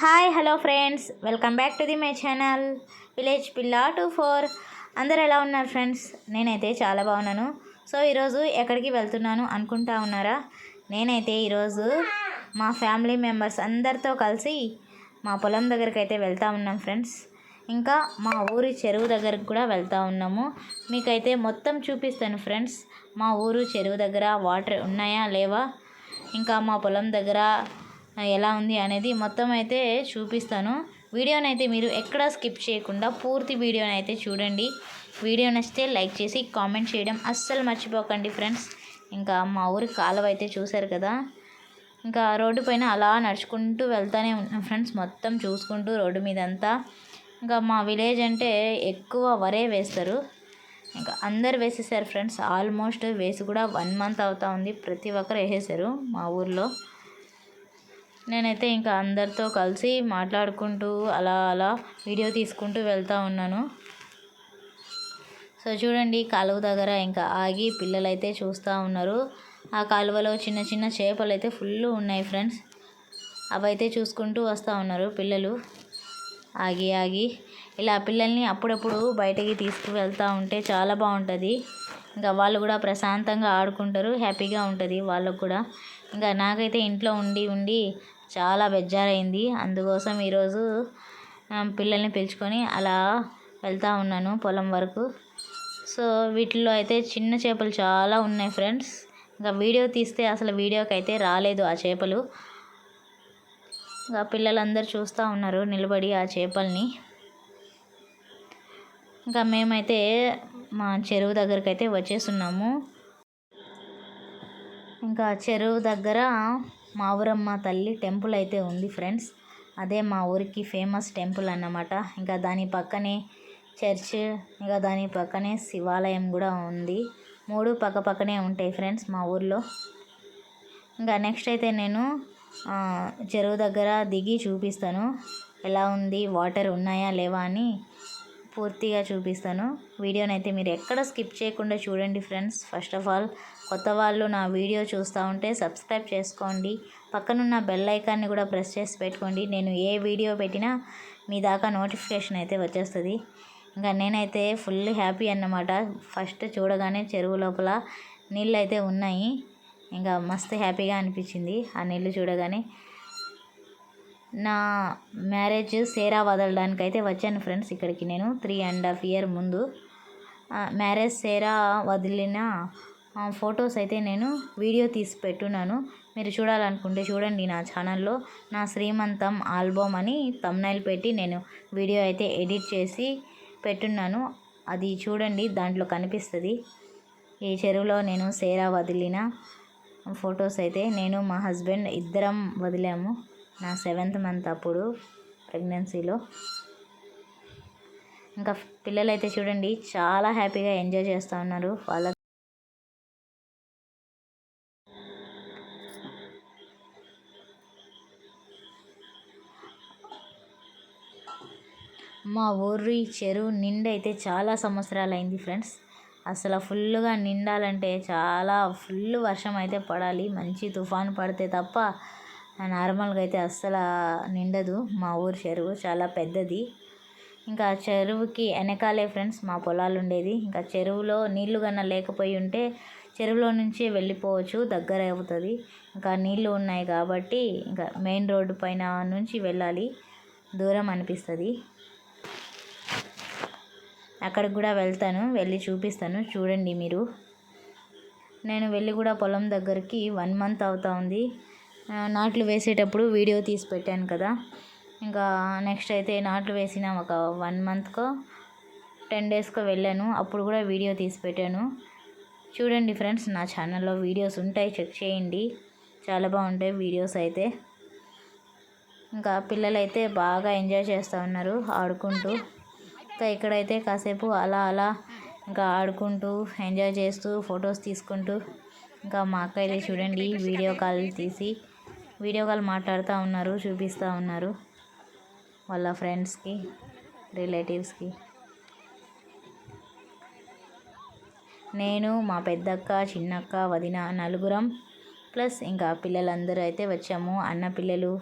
Hi hello friends. Welcome back to the my channel village పిల్లా two four. అందరు ఎలా ఉన్నారు ఫ్రెండ్స్? నేనైతే చాలా బాగున్నాను. సో ఈరోజు ఎక్కడికి వెళ్తున్నాను అనుకుంటా ఉన్నారా? నేనైతే ఈరోజు మా ఫ్యామిలీ మెంబర్స్ అందరితో కలిసి మా పొలం దగ్గరికి అయితే వెళ్తూ ఉన్నాం ఫ్రెండ్స్. ఇంకా మా ఊరి చెరువు దగ్గరకు కూడా వెళ్తూ ఉన్నాము. మీకైతే మొత్తం చూపిస్తాను ఫ్రెండ్స్. మా ఊరు చెరువు దగ్గర వాటర్ ఉన్నాయా లేవా? ఇంకా మా పొలం దగ్గర ఎలా ఉంది అనేది మొత్తం అయితే చూపిస్తాను. వీడియోని అయితే మీరు ఎక్కడ స్కిప్ చేయకుండా పూర్తి వీడియోని అయితే చూడండి. వీడియో నచ్చితే లైక్ చేసి కామెంట్ చేయడం అస్సలు మర్చిపోకండి ఫ్రెండ్స్. ఇంకా మా ఊరి కాలువ అయితే చూశారు కదా. ఇంకా రోడ్డు పైన అలా నడుచుకుంటూ వెళ్తూనే ఉన్నాం ఫ్రెండ్స్. మొత్తం చూసుకుంటూ రోడ్డు మీద అంతా ఇంకా మా విలేజ్ అంటే ఎక్కువ వరే వేస్తారు. ఇంకా అందరు వేసేసారు ఫ్రెండ్స్. ఆల్మోస్ట్ వేసి కూడా వన్ మంత్ అవుతా ఉంది. ప్రతి ఒక్కరు వేసేసారు మా ఊర్లో. నేనైతే ఇంకా అందరితో కలిసి మాట్లాడుకుంటూ అలా అలా వీడియో తీసుకుంటూ వెళ్తూ ఉన్నాను. సో చూడండి కాలువ దగ్గర ఇంకా ఆగి పిల్లలైతే చూస్తూ ఉన్నారు. ఆ కాలువలో చిన్న చిన్న చేపలు అయితే ఫుల్ ఉన్నాయి ఫ్రెండ్స్. అవైతే చూసుకుంటూ వస్తూ ఉన్నారు పిల్లలు. ఆగి ఆగి. ఇలా పిల్లల్ని అప్పుడప్పుడు బయటికి తీసుకువెళ్తూ ఉంటే చాలా బాగుంటుంది. ఇంకా వాళ్ళు కూడా ప్రశాంతంగా ఆడుకుంటారు హ్యాపీగా ఉంటుంది వాళ్ళకు కూడా. ఇంకా నాకైతే ఇంట్లో ఉండి ఉండి చాలా బెజ్జారైంది. అందుకోసం ఈరోజు పిల్లల్ని పిలుచుకొని అలా వెళ్తూ ఉన్నాను పొలం వరకు. సో వీటిల్లో అయితే చిన్న చేపలు చాలా ఉన్నాయి ఫ్రెండ్స్. ఇంకా వీడియో తీస్తే అసలు వీడియోకి అయితే రాలేదు ఆ చేపలు. ఇంకా పిల్లలందరూ చూస్తూ ఉన్నారు నిలబడి ఆ చేపల్ని. ఇంకా మేమైతే మా చెరువు దగ్గరికి అయితే వచ్చేస్తున్నాము. ఇంకా చెరువు దగ్గర మా ఊరమ్మ తల్లి టెంపుల్ అయితే ఉంది ఫ్రెండ్స్. అదే మా ఊరికి ఫేమస్ టెంపుల్ అన్నమాట. ఇంకా దాని పక్కనే చర్చ్ ఇంకా దాని పక్కనే శివాలయం కూడా ఉంది. మూడు పక్క పక్కనే ఉంటాయి ఫ్రెండ్స్ మా ఊర్లో. ఇంకా నెక్స్ట్ అయితే నేను చెరువు దగ్గర దిగి చూపిస్తాను. ఎలా ఉంది? వాటర్ ఉన్నాయా? లేవా? అని పూర్తిగా చూపిస్తాను. వీడియోని అయితే మీరు ఎక్కడ స్కిప్ చేయకుండా చూడండి ఫ్రెండ్స్. ఫస్ట్ ఆఫ్ ఆల్ కొత్త వాళ్ళు నా వీడియో చూస్తూ ఉంటే సబ్స్క్రైబ్ చేసుకోండి. పక్కనున్న బెల్ ఐకాన్ని కూడా ప్రెస్ చేసి పెట్టుకోండి. నేను ఏ వీడియో పెట్టినా మీ దాకా నోటిఫికేషన్ అయితే వచ్చేస్తుంది. ఇంకా నేనైతే ఫుల్ హ్యాపీ అన్నమాట. ఫస్ట్ చూడగానే చెరువు లోపల నీళ్ళు అయితే ఉన్నాయి. ఇంకా మస్తు హ్యాపీగా అనిపించింది. ఆ నీళ్ళు చూడగానే నా మ్యారేజ్ సేరా వదలడానికి అయితే వచ్చాను ఫ్రెండ్స్ ఇక్కడికి నేను త్రీ అండ్ హాఫ్ ఇయర్ ముందు. మ్యారేజ్ సేరా వదిలిన ఫొటోస్ అయితే నేను వీడియో తీసి పెట్టున్నాను. మీరు చూడాలనుకుంటే చూడండి నా ఛానల్లో నా శ్రీమంతం ఆల్బమ్ అని తమ్నైల్ పెట్టి నేను వీడియో అయితే ఎడిట్ చేసి పెట్టున్నాను. అది చూడండి దాంట్లో కనిపిస్తుంది. ఈ చెరువులో నేను సేరా వదిలిన ఫొటోస్ అయితే నేను మా హస్బెండ్ ఇద్దరం వదిలాము. నా సెవెంత్ మంత్ అప్పుడు ప్రెగ్నెన్సీలో. ఇంకా పిల్లలు అయితే చూడండి చాలా హ్యాపీగా ఎంజాయ్ చేస్తూ ఉన్నారు. వాళ్ళ మా ఊరి చెరువు నిండైతే చాలా సంవత్సరాలు అయింది ఫ్రెండ్స్. అసలు ఫుల్గా నిండాలంటే చాలా ఫుల్ వర్షం అయితే పడాలి. మంచి తుఫాను పడితే తప్ప నార్మల్గా అయితే అస్సలు నిండదు. మా ఊరు చెరువు చాలా పెద్దది. ఇంకా చెరువుకి వెనకాలే ఫ్రెండ్స్ మా పొలాలు ఉండేది. ఇంకా చెరువులో నీళ్ళు కన్నా లేకపోయి ఉంటే చెరువులో నుంచి వెళ్ళిపోవచ్చు దగ్గర అవుతుంది. ఇంకా నీళ్ళు ఉన్నాయి కాబట్టి ఇంకా మెయిన్ రోడ్డు పైన నుంచి వెళ్ళాలి. దూరం అనిపిస్తుంది. అక్కడికి కూడా వెళ్తాను వెళ్ళి చూపిస్తాను. చూడండి మీరు. నేను వెళ్ళి కూడా పొలం దగ్గరికి వన్ మంత్ అవుతా ఉంది. నాట్లు వేసేటప్పుడు వీడియో తీసి పెట్టాను కదా. ఇంకా నెక్స్ట్ అయితే నాట్లు వేసిన ఒక వన్ మంత్కో టెన్ డేస్కో వెళ్ళాను. అప్పుడు కూడా వీడియో తీసి పెట్టాను. చూడండి ఫ్రెండ్స్ నా ఛానల్లో వీడియోస్ ఉంటాయి. చెక్ చేయండి. చాలా బాగుంటాయి వీడియోస్ అయితే. ఇంకా పిల్లలు అయితే బాగా ఎంజాయ్ చేస్తూ ఉన్నారు ఆడుకుంటూ. ఇంకా ఇక్కడైతే కాసేపు అలా అలా ఇంకా ఆడుకుంటూ ఎంజాయ్ చేస్తూ ఫొటోస్ తీసుకుంటూ. ఇంకా మా అక్క అయితే చూడండి వీడియో కాల్ తీసి వీడియో కాల్ మాట్లాడుతూ ఉన్నారు చూపిస్తూ ఉన్నారు వాళ్ళ ఫ్రెండ్స్కి రిలేటివ్స్కి. నేను మా పెద్దక్క చిన్నక్క వదిన నలుగురం ప్లస్ ఇంకా పిల్లలందరూ అయితే వచ్చాము. అన్న పిల్లలు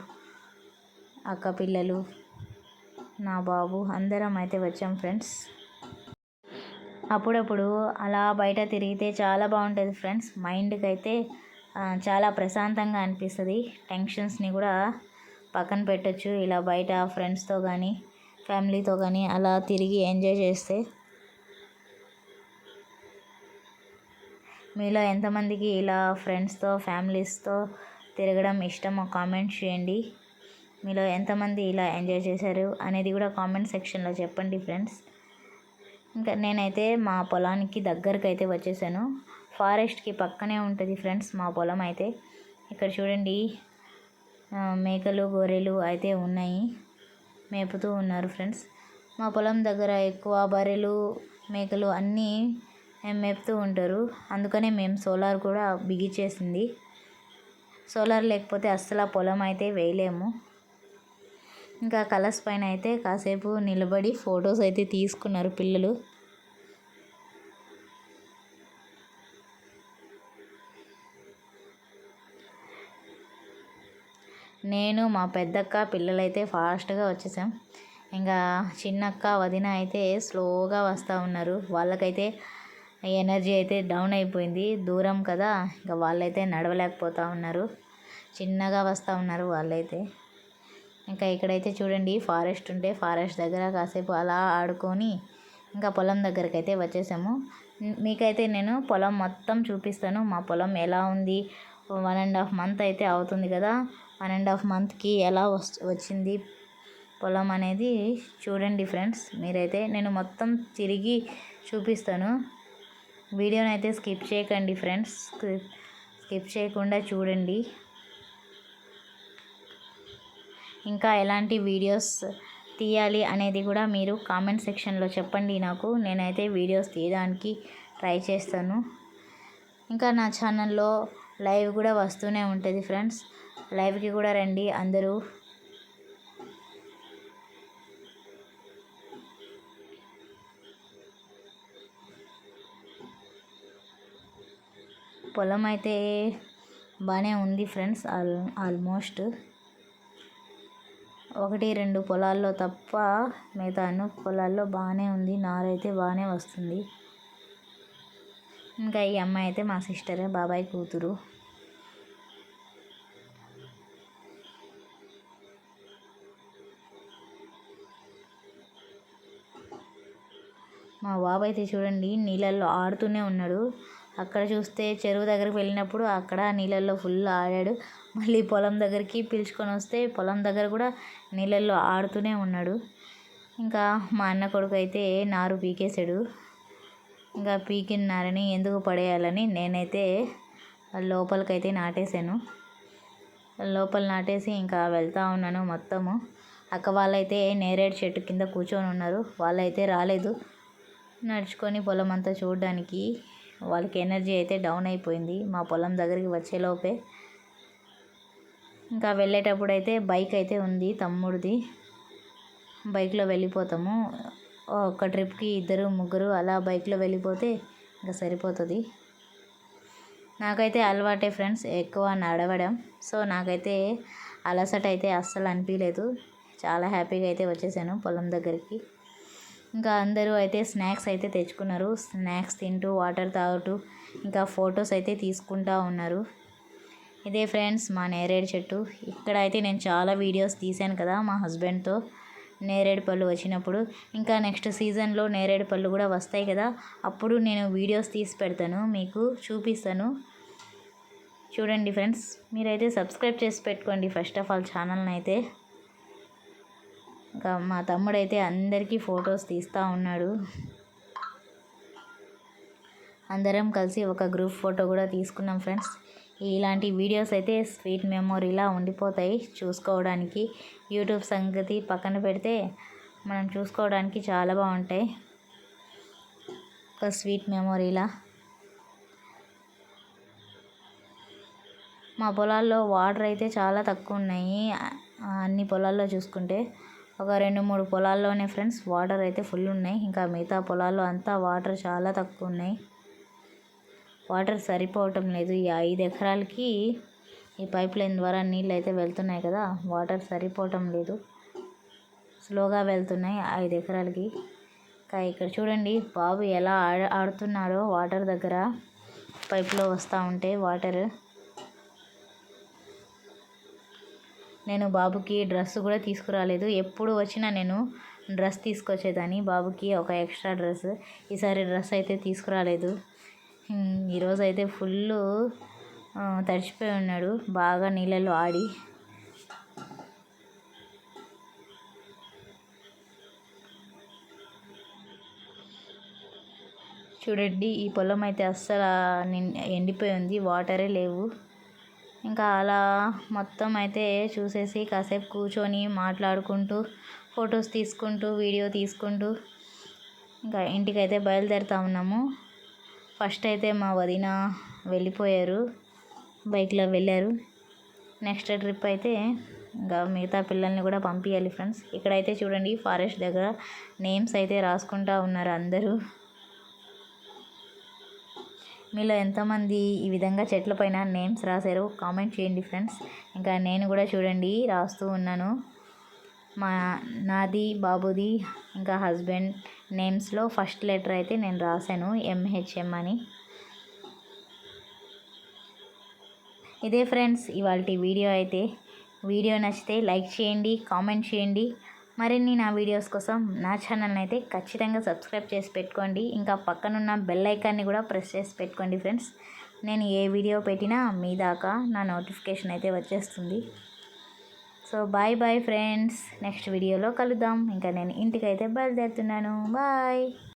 అక్క పిల్లలు నా బాబు అందరం అయితే వచ్చాం ఫ్రెండ్స్. అప్పుడప్పుడు అలా బయట తిరిగితే చాలా బాగుంటుంది ఫ్రెండ్స్. మైండ్కి అయితే చాలా ప్రశాంతంగా అనిపిస్తుంది. టెన్షన్స్ని కూడా పక్కన పెట్టచ్చు. ఇలా బయట ఫ్రెండ్స్తో కానీ ఫ్యామిలీతో కానీ అలా తిరిగి ఎంజాయ్ చేస్తే మీలో ఎంతమందికి ఇలా ఫ్రెండ్స్తో ఫ్యామిలీస్తో తిరగడం ఇష్టమో కామెంట్ చేయండి. మీలో ఎంతమంది ఇలా ఎంజాయ్ చేశారు అనేది కూడా కామెంట్ సెక్షన్లో చెప్పండి ఫ్రెండ్స్. ఇంకా నేనైతే మా పొలానికి దగ్గరకు అయితే వచ్చేసాను. ఫారెస్ట్కి పక్కనే ఉంటుంది ఫ్రెండ్స్ మా పొలం అయితే. ఇక్కడ చూడండి మేకలు గొర్రెలు అయితే ఉన్నాయి. మేపుతూ ఉన్నారు ఫ్రెండ్స్. మా పొలం దగ్గర ఎక్కువ బర్రెలు మేకలు అన్నీ మేపుతూ ఉంటారు. అందుకనే మేము సోలార్ కూడా బిగిచేసింది సోలార్ లేకపోతే అస్సలు పొలం అయితే వేయలేము. ఇంకా కలర్స్ పైన అయితే కాసేపు నిలబడి ఫొటోస్ అయితే తీసుకున్నారు పిల్లలు. నేను మా పెద్దక్క పిల్లలైతే ఫాస్ట్గా వచ్చేసాం. ఇంకా చిన్నక్క వదిన అయితే స్లోగా వస్తూ ఉన్నారు. వాళ్ళకైతే ఎనర్జీ అయితే డౌన్ అయిపోయింది. దూరం కదా ఇంకా వాళ్ళైతే నడవలేకపోతూ ఉన్నారు. చిన్నగా వస్తూ ఉన్నారు వాళ్ళైతే. ఇంకా ఇక్కడైతే చూడండి ఫారెస్ట్ ఉంటే ఫారెస్ట్ దగ్గర కాసేపు అలా ఆడుకొని ఇంకా పొలం దగ్గరికి అయితే వచ్చేసాము. మీకైతే నేను పొలం మొత్తం చూపిస్తాను. మా పొలం ఎలా ఉంది? వన్ అండ్ హాఫ్ మంత్ అయితే అవుతుంది కదా. వన్ అండ్ హాఫ్ మంత్కి ఎలా వచ్చింది పొలం అనేది చూడండి ఫ్రెండ్స్. మీరైతే నేను మొత్తం తిరిగి చూపిస్తాను. వీడియోని అయితే స్కిప్ చేయకండి ఫ్రెండ్స్. స్కిప్ చేయకుండా చూడండి. ఇంకా ఎలాంటి వీడియోస్ తీయాలి అనేది కూడా మీరు కామెంట్ సెక్షన్లో చెప్పండి నాకు. నేనైతే వీడియోస్ తీయడానికి ట్రై చేస్తాను. ఇంకా నా ఛానల్లో లైవ్ కూడా వస్తూనే ఉంటుంది ఫ్రెండ్స్. లైవ్కి కూడా రండి అందరూ. పొలం అయితే బాగానే ఉంది ఫ్రెండ్స్ ఆల్ ఆల్మోస్ట్. ఒకటి రెండు పొలాల్లో తప్ప మిగతా అన్ని పొలాల్లో బాగానే ఉంది. నారైతే బాగానే వస్తుంది. ఇంకా ఈ అమ్మాయి అయితే మా సిస్టరే బాబాయ్ కూతురు. మా బాబాయ్ అయితే చూడండి నీళ్ళల్లో ఆడుతూనే ఉన్నాడు. అక్కడ చూస్తే చెరువు దగ్గరికి వెళ్ళినప్పుడు అక్కడ నీళ్ళల్లో ఫుల్ ఆడాడు. మళ్ళీ పొలం దగ్గరికి పిలుచుకొని వస్తే పొలం దగ్గర కూడా నీళ్ళల్లో ఆడుతూనే ఉన్నాడు. ఇంకా మా అన్న కొడుకు అయితే నారు పీకేశాడు. ఇంకా పీకిన్నారని ఎందుకు పడేయాలని నేనైతే లోపలికైతే నాటేశాను. లోపల నాటేసి ఇంకా వెళ్తూ ఉన్నాను మొత్తము. అక్క వాళ్ళైతే నేరేడు చెట్టు కింద కూర్చొని ఉన్నారు. వాళ్ళైతే రాలేదు. నడుచుకొని పొలం అంతా చూడడానికి వాళ్ళకి ఎనర్జీ అయితే డౌన్ అయిపోయింది. మా పొలం దగ్గరికి వచ్చేలోపే ఇంకా వెళ్ళేటప్పుడు అయితే బైక్ అయితే ఉంది తమ్ముడిది. బైక్లో వెళ్ళిపోతాము. ఒక ట్రిప్కి ఇద్దరు ముగ్గురు అలా బైక్లో వెళ్ళిపోతే ఇంకా సరిపోతుంది. నాకైతే అలవాటే ఫ్రెండ్స్ ఎక్కువ నడవడం. సో నాకైతే అలసట అయితే అస్సలు అనిపించలేదు చాలా హ్యాపీగా అయితే వచ్చేసాను పొలం దగ్గరికి. ఇంకా అందరూ అయితే స్నాక్స్ అయితే తెచ్చుకున్నారు. స్నాక్స్ తింటూ వాటర్ తాగుతూ ఇంకా ఫొటోస్ అయితే తీసుకుంటూ ఉన్నారు. ఇదే ఫ్రెండ్స్ మా నేరేడు చెట్టు. ఇక్కడ అయితే నేను చాలా వీడియోస్ తీశాను కదా మా హస్బెండ్తో. నేరేడు పళ్ళు వచ్చినప్పుడు. ఇంకా నెక్స్ట్ సీజన్లో నేరేడు పళ్ళు కూడా వస్తాయి కదా. అప్పుడు నేను వీడియోస్ తీసి పెడతాను మీకు చూపిస్తాను. చూడండి ఫ్రెండ్స్ మీరైతే సబ్స్క్రైబ్ చేసి పెట్టుకోండి ఫస్ట్ ఆఫ్ ఆల్ ఛానల్ని అయితే ఇంకా మా తమ్ముడైతే అందరికీ ఫొటోస్ తీస్తూ ఉన్నాడు. అందరం కలిసి ఒక గ్రూప్ ఫోటో కూడా తీసుకున్నాం ఫ్రెండ్స్. ఇలాంటి వీడియోస్ అయితే స్వీట్ మెమొరీలా ఉండిపోతాయి చూసుకోవడానికి. యూట్యూబ్ సంగతి పక్కన పెడితే మనం చూసుకోవడానికి చాలా బాగుంటాయి. ఒక స్వీట్ మెమొరీలా. మా పొలాల్లో వాటర్ అయితే చాలా తక్కువ ఉన్నాయి. అన్ని పొలాల్లో చూసుకుంటే ఒక రెండు మూడు పొలాల్లోనే ఫ్రెండ్స్ వాటర్ అయితే ఫుల్ ఉన్నాయి. ఇంకా మిగతా పొలాల్లో అంతా వాటర్ చాలా తక్కువ ఉన్నాయి. వాటర్ సరిపోవటం లేదు. ఈ ఐదు ఎకరాలకి ఈ పైప్ లైన్ ద్వారా నీళ్ళు అయితే వెళ్తున్నాయి కదా వాటర్ సరిపోవటం లేదు. స్లోగా వెళ్తున్నాయి ఐదు ఎకరాలకి. ఇక్కడ చూడండి బాబు ఎలా ఆడ ఆడుతున్నారో వాటర్ దగ్గర. పైప్లో వస్తూ ఉంటే వాటర్. నేను బాబుకి డ్రెస్ కూడా తీసుకురాలేదు. ఎప్పుడు వచ్చినా నేను డ్రెస్ తీసుకొచ్చేదాన్ని. బాబుకి ఒక ఎక్స్ట్రా డ్రెస్. ఈసారి డ్రెస్ అయితే తీసుకురాలేదు. ఈరోజు అయితే ఫుల్ తడిచిపోయి ఉన్నాడు. బాగా నీళ్ళలో ఆడి. చూడండి ఈ పొలం అయితే అస్సలు ఎండిపోయి ఉంది. వాటరే లేవు. ఇంకా అలా మొత్తం అయితే చూసేసి కాసేపు కూర్చొని మాట్లాడుకుంటూ ఫొటోస్ తీసుకుంటూ వీడియో తీసుకుంటూ ఇంకా ఇంటికైతే బయలుదేరుతా ఉన్నాము. ఫస్ట్ అయితే మా వదిన వెళ్ళిపోయారు. బైక్లో వెళ్ళారు. నెక్స్ట్ ట్రిప్ అయితే ఇంకా మిగతా పిల్లల్ని కూడా పంపించాలి ఫ్రెండ్స్. ఇక్కడైతే చూడండి ఫారెస్ట్ దగ్గర నేమ్స్ అయితే రాసుకుంటా ఉన్నారు అందరూ. మీలో ఎంతమంది ఈ విధంగా చెట్లపైన నేమ్స్ రాశారు కామెంట్ చేయండి ఫ్రెండ్స్. ఇంకా నేను కూడా చూడండి రాస్తూ ఉన్నాను. మా నాది బాబుది ఇంకా హస్బెండ్ నేమ్స్లో ఫస్ట్ లెటర్ అయితే నేను రాశాను ఎంహెచ్ఎం అని. ఇదే ఫ్రెండ్స్ ఇవాళ వీడియో అయితే. వీడియో నచ్చితే లైక్ చేయండి కామెంట్ చేయండి. మరిన్ని నా వీడియోస్ కోసం నా ఛానల్ని అయితే ఖచ్చితంగా సబ్స్క్రైబ్ చేసి పెట్టుకోండి. ఇంకా పక్కనున్న బెల్ ఐకాన్ని కూడా ప్రెస్ చేసి పెట్టుకోండి ఫ్రెండ్స్. నేను ఏ వీడియో పెట్టినా మీ దాకా నా నోటిఫికేషన్ అయితే వచ్చేస్తుంది. So bye bye friends next వీడియోలో కలుద్దాం. ఇంకా నేను ఇంటికైతే బయలుదేరుతున్నాను. బాయ్